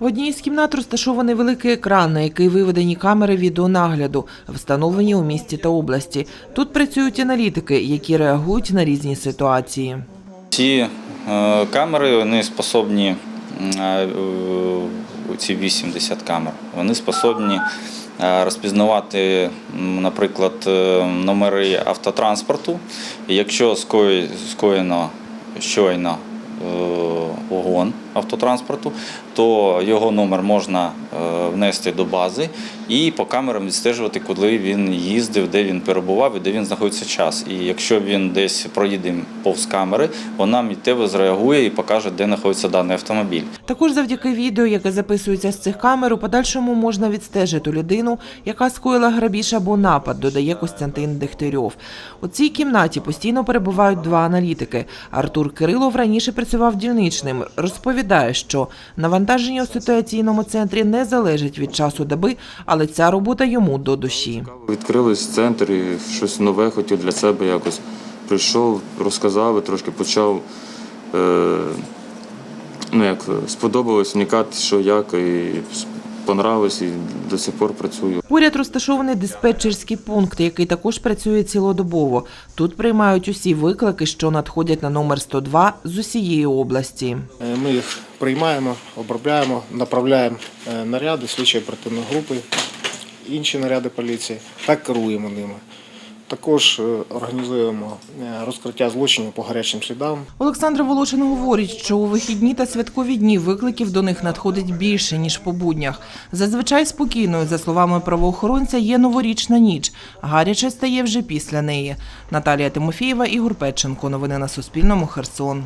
В одній із кімнат розташований великий екран, на який виведені камери відеонагляду, встановлені у місті та області. Тут працюють аналітики, які реагують на різні ситуації. Ці е, камери вони способні, е, ці 80 камер, вони способні е, розпізнавати, наприклад, номери автотранспорту. Якщо скоєно щойно е, угон автотранспорту, то його номер можна е, внести до бази і по камерам відстежувати, куди він їздив, де він перебував і де він знаходиться час. І якщо він десь проїде повз камери, вона миттєво зреагує і покаже, де знаходиться даний автомобіль. Також завдяки відео, яке записується з цих камер, у подальшому можна відстежити людину, яка скоїла грабіж або напад, додає Костянтин Дегтярьов. У цій кімнаті постійно перебувають два аналітики. Артур Кирилов раніше працював дільничним. Розповідає, що навантаження у ситуаційному центрі не залежить від часу доби, але ця робота йому до душі. Відкрились центр і щось нове хотів для себе якось. Прийшов, розказав, трошки почав е, ну, як, сподобалось вникати, що як, і понравилось, і до сих пор працюю. Поряд розташований диспетчерський пункт, який також працює цілодобово. Тут приймають усі виклики, що надходять на номер 102 з усієї області. Е, Ми їх приймаємо, обробляємо, направляємо е, наряди слідчої оперативної групи, інші наряди поліції та керуємо ними. Також е, організуємо е, розкриття злочинів по гарячим слідам. Олександр Волошин говорить, що у вихідні та святкові дні викликів до них надходить більше ніж по буднях. Зазвичай спокійною, за словами правоохоронця, є новорічна ніч. Гаряче стає вже після неї. Наталія Тимофієва, Ігор Петченко. Новини на Суспільному. Херсон.